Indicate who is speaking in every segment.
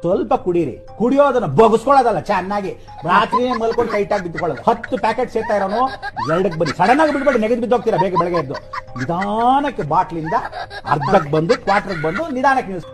Speaker 1: ಸ್ವಲ್ಪ ಕುಡೀರಿ. ಕುಡಿಯೋದನ್ನ ಬಗ್ಸ್ಕೊಳ್ಳೋದಲ್ಲ ಚೆನ್ನಾಗಿ. ರಾತ್ರಿನೇ ಮಲ್ಕೊಂಡು ಟೈಟ್ ಆಗಿ ಬಿದ್ದುಕೊಳ್ಳೋದು. ಹತ್ತು ಪ್ಯಾಕೆಟ್ ಸೇರ್ತಾ ಇರೋನು ಎರಡಕ್ಕೆ ಬನ್ನಿ. ಸಡನ್ ಆಗಿ ಬಿಡ್ಬೇಡಿ ನೆಗೆದು ಬಿದ್ದೋಗ್ತೀರಾ ಬೇಗ ಬೆಳಗ್ಗೆ ಎದ್ದು. ನಿಧಾನಕ್ಕೆ ಬಾಟ್ಲಿಂದ ಅರ್ಧಕ್ಕೆ ಬಂದು ಕ್ವಾರ್ಟರ್ಗೆ ಬಂದು ನಿಧಾನಕ್ಕೆ ನಿಲ್ಸ್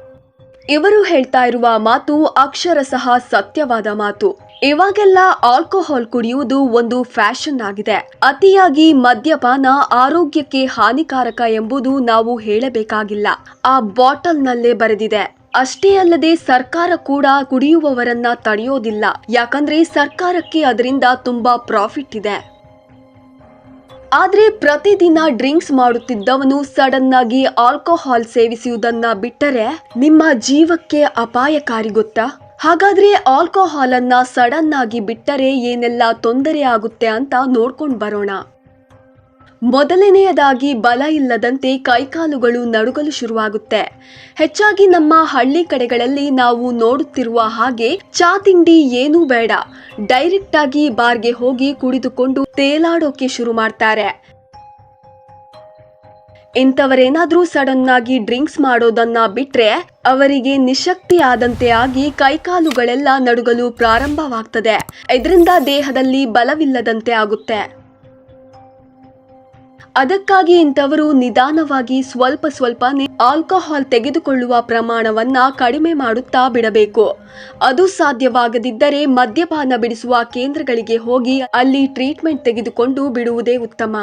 Speaker 2: ಇವರು ಹೇಳ್ತಾ ಇರುವ ಮಾತು ಅಕ್ಷರಶಃ ಸತ್ಯವಾದ ಮಾತು. ಇವಾಗೆಲ್ಲ ಆಲ್ಕೋಹಾಲ್ ಕುಡಿಯುವುದು ಒಂದು ಫ್ಯಾಷನ್ ಆಗಿದೆ. ಅತಿಯಾಗಿ ಮದ್ಯಪಾನ ಆರೋಗ್ಯಕ್ಕೆ ಹಾನಿಕಾರಕ ಎಂಬುದು ನಾವು ಹೇಳಬೇಕಾಗಿಲ್ಲ. ಆ ಬಾಟಲ್ನಲ್ಲೇ ಬರೆದಿದೆ. ಅಷ್ಟೇ ಅಲ್ಲದೆ ಸರ್ಕಾರ ಕೂಡ ಕುಡಿಯುವವರನ್ನ ತಡೆಯೋದಿಲ್ಲ. ಯಾಕಂದ್ರೆ ಸರ್ಕಾರಕ್ಕೆ ಅದರಿಂದ ತುಂಬಾ ಪ್ರಾಫಿಟ್ ಇದೆ. ಆದ್ರೆ ಪ್ರತಿದಿನ ಡ್ರಿಂಕ್ಸ್ ಮಾಡುತ್ತಿದ್ದವನು ಸಡನ್ ಆಗಿ ಆಲ್ಕೋಹಾಲ್ ಸೇವಿಸುವುದನ್ನ ಬಿಟ್ಟರೆ ನಿಮ್ಮ ಜೀವಕ್ಕೆ ಅಪಾಯಕಾರಿ ಗೊತ್ತಾ? ಹಾಗಾದ್ರೆ ಆಲ್ಕೋಹಾಲ್ ಅನ್ನ ಸಡನ್ ಆಗಿ ಬಿಟ್ಟರೆ ಏನೆಲ್ಲ ತೊಂದರೆ ಆಗುತ್ತೆ ಅಂತ ನೋಡ್ಕೊಂಡು ಬರೋಣ. ಮೊದಲನೆಯದಾಗಿ ಬಲ ಇಲ್ಲದಂತೆ ಕೈಕಾಲುಗಳು ನಡುಗಲು ಶುರುವಾಗುತ್ತೆ. ಹೆಚ್ಚಾಗಿ ನಮ್ಮ ಹಳ್ಳಿ ಕಡೆಗಳಲ್ಲಿ ನಾವು ನೋಡುತ್ತಿರುವ ಹಾಗೆ ಚಾ ತಿಂಡಿ ಏನೂ ಬೇಡ. ಡೈರೆಕ್ಟ್ ಆಗಿ ಬಾರ್ಗೆ ಹೋಗಿ ಕುಡಿದುಕೊಂಡು ತೇಲಾಡೋಕೆ ಶುರು ಮಾಡ್ತಾರೆ. ಇಂಥವರೇನಾದ್ರೂ ಸಡನ್ ಆಗಿ ಡ್ರಿಂಕ್ಸ್ ಮಾಡೋದನ್ನ ಬಿಟ್ರೆ ಅವರಿಗೆ ನಿಶಕ್ತಿ ಆದಂತೆ ಆಗಿ ಕೈಕಾಲುಗಳೆಲ್ಲ ನಡುಗಲು ಪ್ರಾರಂಭವಾಗ್ತದೆ. ಇದರಿಂದ ದೇಹದಲ್ಲಿ ಬಲವಿಲ್ಲದಂತೆ ಆಗುತ್ತೆ. ಅದಕ್ಕಾಗಿ ಇಂಥವರು ನಿಧಾನವಾಗಿ ಸ್ವಲ್ಪ ಸ್ವಲ್ಪನೇ ಆಲ್ಕೋಹಾಲ್ ತೆಗೆದುಕೊಳ್ಳುವ ಪ್ರಮಾಣವನ್ನ ಕಡಿಮೆ ಮಾಡುತ್ತಾ ಬಿಡಬೇಕು. ಅದು ಸಾಧ್ಯವಾಗದಿದ್ದರೆ ಮದ್ಯಪಾನ ಬಿಡಿಸುವ ಕೇಂದ್ರಗಳಿಗೆ ಹೋಗಿ ಅಲ್ಲಿ ಟ್ರೀಟ್ಮೆಂಟ್ ತೆಗೆದುಕೊಂಡು ಬಿಡುವುದೇ ಉತ್ತಮ.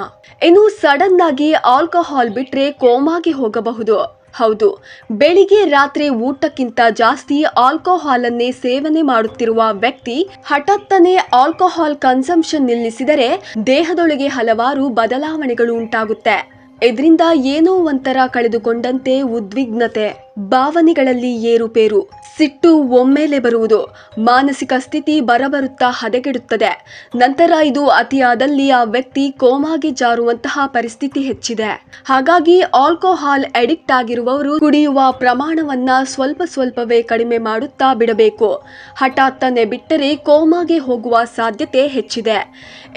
Speaker 2: ಇನ್ನು ಸಡನ್ ಆಗಿ ಆಲ್ಕೋಹಾಲ್ ಬಿಟ್ರೆ ಕೋಮಾಗೆ ಹೋಗಬಹುದು. ಹೌದು. ಬೆಳಿಗ್ಗೆ ರಾತ್ರಿ ಊಟಕ್ಕಿಂತ ಜಾಸ್ತಿ ಆಲ್ಕೋಹಾಲ್ ಅನ್ನೇ ಸೇವನೆ ಮಾಡುತ್ತಿರುವ ವ್ಯಕ್ತಿ ಹಠಾತ್ತನೇ ಆಲ್ಕೋಹಾಲ್ ಕನ್ಸಂಪ್ಷನ್ ನಿಲ್ಲಿಸಿದರೆ ದೇಹದೊಳಗೆ ಹಲವಾರು ಬದಲಾವಣೆಗಳು ಉಂಟಾಗುತ್ತೆ. ಇದರಿಂದ ಏನೋ ಒಂಥರ ಕಳೆದುಕೊಂಡಂತೆ ಉದ್ವಿಗ್ನತೆ. ಭಾವನೆಗಳಲ್ಲಿ ಏರುಪೇರು, ಸಿಟ್ಟು ಒಮ್ಮೆಲೆ ಬರುವುದು. ಮಾನಸಿಕ ಸ್ಥಿತಿ ಬರಬರುತ್ತಾ ಹದಗೆಡುತ್ತದೆ. ನಂತರ ಇದು ಅತಿಯಾದಲ್ಲಿ ಆ ವ್ಯಕ್ತಿ ಕೋಮಾಗೆ ಜಾರುವಂತಹ ಪರಿಸ್ಥಿತಿ ಹೆಚ್ಚಿದೆ. ಹಾಗಾಗಿ ಆಲ್ಕೋಹಾಲ್ ಅಡಿಕ್ಟ್ ಆಗಿರುವವರು ಕುಡಿಯುವ ಪ್ರಮಾಣವನ್ನ ಸ್ವಲ್ಪ ಸ್ವಲ್ಪವೇ ಕಡಿಮೆ ಮಾಡುತ್ತಾ ಬಿಡಬೇಕು. ಹಠಾತ್ತನೆ ಬಿಟ್ಟರೆ ಕೋಮಾಗೆ ಹೋಗುವ ಸಾಧ್ಯತೆ ಹೆಚ್ಚಿದೆ.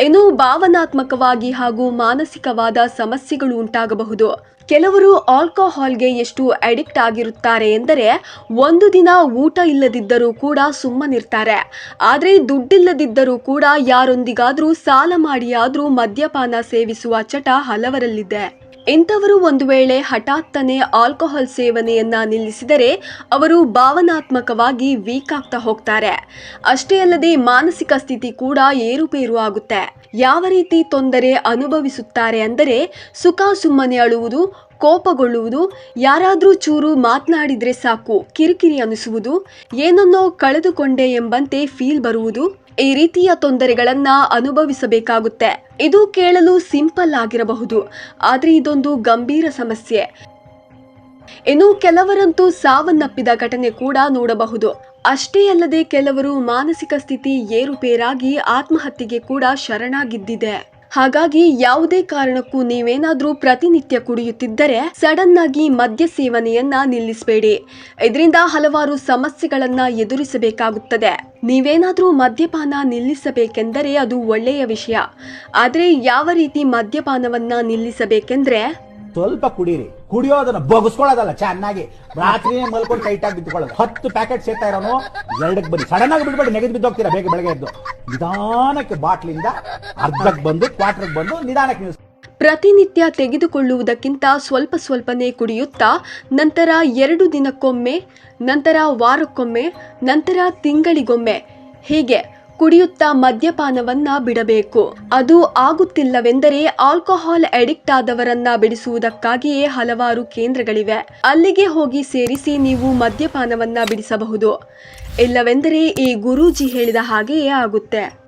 Speaker 2: ಇನ್ನು ಭಾವನಾತ್ಮಕವಾಗಿ ಹಾಗೂ ಮಾನಸಿಕವಾದ ಸಮಸ್ಯೆಗಳು ಉಂಟಾಗಬಹುದು. ಕೆಲವರು ಆಲ್ಕೋಹಾಲ್ಗೆ ಎಷ್ಟು ಅಡಿಕ್ಟ್ ಆಗಿರುತ್ತಾರೆ ಎಂದರೆ ಒಂದು ದಿನ ಊಟ ಇಲ್ಲದಿದ್ದರೂ ಕೂಡ ಸುಮ್ಮನಿರ್ತಾರೆ. ಆದರೆ ದುಡ್ಡಿಲ್ಲದಿದ್ದರೂ ಕೂಡ ಯಾರೊಂದಿಗಾದರೂ ಸಾಲ ಮಾಡಿಯಾದರೂ ಮದ್ಯಪಾನ ಸೇವಿಸುವ ಚಟ ಹಲವರಲ್ಲಿದೆ. ಇಂಥವರು ಒಂದು ವೇಳೆ ಹಠಾತ್ತನೆ ಆಲ್ಕೋಹಾಲ್ ಸೇವನೆಯನ್ನ ನಿಲ್ಲಿಸಿದರೆ ಅವರು ಭಾವನಾತ್ಮಕವಾಗಿ ವೀಕ್ ಆಗ್ತಾ ಹೋಗ್ತಾರೆ. ಅಷ್ಟೇ ಅಲ್ಲದೆ ಮಾನಸಿಕ ಸ್ಥಿತಿ ಕೂಡ ಏರುಪೇರು ಆಗುತ್ತೆ. ಯಾವ ರೀತಿ ತೊಂದರೆ ಅನುಭವಿಸುತ್ತಾರೆ ಅಂದರೆ ಸುಖ ಸುಮ್ಮನೆ ಅಳುವುದು, ಕೋಪಗೊಳ್ಳುವುದು, ಯಾರಾದರೂ ಚೂರು ಮಾತನಾಡಿದರೆ ಸಾಕು, ಕಿರಿಕಿರಿ ಅನಿಸುವುದು, ಏನನ್ನೋ ಕಳೆದುಕೊಂಡೆ ಎಂಬಂತೆ ಫೀಲ್ ಬರುವುದು, ಈ ರೀತಿಯ ತೊಂದರೆಗಳನ್ನು ಅನುಭವಿಸಬೇಕಾಗುತ್ತೆ. ಇದು ಕೇಳಲು ಸಿಂಪಲ್ ಆಗಿರಬಹುದು, ಆದರೆ ಇದೊಂದು ಗಂಭೀರ ಸಮಸ್ಯೆ. ಇನ್ನು ಕೆಲವರಂತೂ ಸಾವನ್ನಪ್ಪಿದ ಘಟನೆ ಕೂಡ ನೋಡಬಹುದು. ಅಷ್ಟೇ ಅಲ್ಲದೆ ಕೆಲವರು ಮಾನಸಿಕ ಸ್ಥಿತಿ ಏರುಪೇರಾಗಿ ಆತ್ಮಹತ್ಯೆಗೆ ಕೂಡ ಶರಣಾಗಿದ್ದಿದೆ. ಹಾಗಾಗಿ ಯಾವುದೇ ಕಾರಣಕ್ಕೂ ನೀವೇನಾದರೂ ಪ್ರತಿನಿತ್ಯ ಕುಡಿಯುತ್ತಿದ್ದರೆ ಸಡನ್ ಆಗಿ ಮದ್ಯ ಸೇವನೆಯನ್ನ ನಿಲ್ಲಿಸಬೇಡಿ. ಇದರಿಂದ ಹಲವಾರು ಸಮಸ್ಯೆಗಳನ್ನ ಎದುರಿಸಬೇಕಾಗುತ್ತದೆ. ನೀವೇನಾದರೂ ಮದ್ಯಪಾನ ನಿಲ್ಲಿಸಬೇಕೆಂದರೆ ಅದು ಒಳ್ಳೆಯ ವಿಷಯ. ಆದರೆ ಯಾವ ರೀತಿ ಮದ್ಯಪಾನವನ್ನ ನಿಲ್ಲಿಸಬೇಕೆಂದ್ರೆ
Speaker 1: ಸ್ವಲ್ಪ ಕುಡೀರಿ. ಕುಡಿಯೋದನ್ನ ಬಗ್ಸ್ಕೊಳ್ಳೋದಲ್ಲ ಚೆನ್ನಾಗಿ. ರಾತ್ರಿ ಮಲ್ಕೊಂಡು ಟೈಟ್ ಆಗಿ ಬಿದ್ದುಕೊಳ್ಳೋದು. ಹತ್ತು ಪ್ಯಾಕೆಟ್ ಸೇರ್ತಾ ಇರೋನು, ಎರಡಕ್ಕೆ ಬನ್ನಿ. ಸಡನ್ ಆಗಿ ಬಿಡ್ಬೇಡಿ ನೆಗೆದು ಬಿದ್ದೋಗ್ತೀರಾ ಬೇಗ ಬೆಳಗ್ಗೆ ಎದ್ದು. ನಿಧಾನಕ್ಕೆ ಬಾಟ್ಲಿಂದ ಅರ್ಧಕ್ಕೆ ಬಂದು ಕ್ವಾರ್ಟರ್ಗೆ ಬಂದು ನಿಧಾನಕ್ಕೆ ನೀವು
Speaker 2: ಪ್ರತಿನಿತ್ಯ ತೆಗೆದುಕೊಳ್ಳುವುದಕ್ಕಿಂತ ಸ್ವಲ್ಪ ಸ್ವಲ್ಪನೇ ಕುಡಿಯುತ್ತಾ, ನಂತರ ಎರಡು ದಿನಕ್ಕೊಮ್ಮೆ, ನಂತರ ವಾರಕ್ಕೊಮ್ಮೆ, ನಂತರ ತಿಂಗಳಿಗೊಮ್ಮೆ. ಹೀಗೆ? ಕುಡಿಯುತ್ತಾ ಮದ್ಯಪಾನವನ್ನ ಬಿಡಬೇಕು. ಅದು ಆಗುತ್ತಿಲ್ಲವೆಂದರೆ ಆಲ್ಕೋಹಾಲ್ ಅಡಿಕ್ಟ್ ಆದವರನ್ನ ಬಿಡಿಸುವುದಕ್ಕಾಗಿಯೇ ಹಲವಾರು ಕೇಂದ್ರಗಳಿವೆ. ಅಲ್ಲಿಗೆ ಹೋಗಿ ಸೇರಿಸಿ ನೀವು ಮದ್ಯಪಾನವನ್ನ ಬಿಡಿಸಬಹುದು. ಇಲ್ಲವೆಂದರೆ ಈ ಗುರೂಜಿ ಹೇಳಿದ ಹಾಗೆಯೇ ಆಗುತ್ತೆ.